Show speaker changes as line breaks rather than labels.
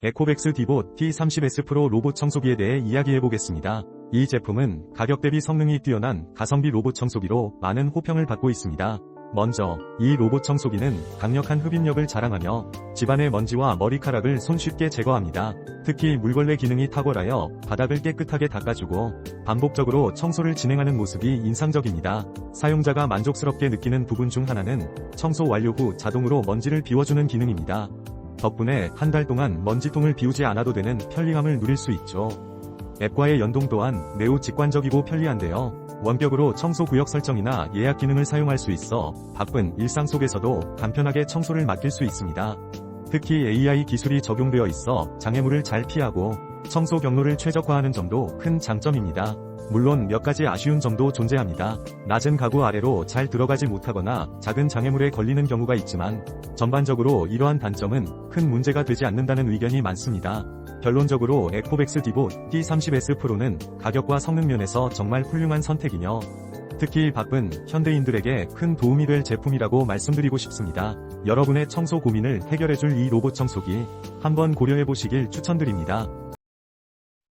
에코백스 디보 T30S 프로 로봇 청소기에 대해 이야기해 보겠습니다. 이 제품은 가격 대비 성능이 뛰어난 가성비 로봇 청소기로 많은 호평을 받고 있습니다. 먼저 이 로봇 청소기는 강력한 흡입력을 자랑하며 집안의 먼지와 머리카락을 손쉽게 제거합니다. 특히 물걸레 기능이 탁월하여 바닥을 깨끗하게 닦아주고 반복적으로 청소를 진행하는 모습이 인상적입니다. 사용자가 만족스럽게 느끼는 부분 중 하나는 청소 완료 후 자동으로 먼지를 비워주는 기능입니다. 덕분에 한 달 동안 먼지통을 비우지 않아도 되는 편리함을 누릴 수 있죠. 앱과의 연동 또한 매우 직관적이고 편리한데요. 원격으로 청소 구역 설정이나 예약 기능을 사용할 수 있어 바쁜 일상 속에서도 간편하게 청소를 맡길 수 있습니다. 특히 AI 기술이 적용되어 있어 장애물을 잘 피하고 청소 경로를 최적화하는 점도 큰 장점입니다. 물론 몇 가지 아쉬운 점도 존재합니다. 낮은 가구 아래로 잘 들어가지 못하거나 작은 장애물에 걸리는 경우가 있지만 전반적으로 이러한 단점은 큰 문제가 되지 않는다는 의견이 많습니다. 결론적으로 에코백스 디보 T30S 프로는 가격과 성능 면에서 정말 훌륭한 선택이며 특히 바쁜 현대인들에게 큰 도움이 될 제품이라고 말씀드리고 싶습니다. 여러분의 청소 고민을 해결해줄 이 로봇 청소기 한번 고려해보시길 추천드립니다.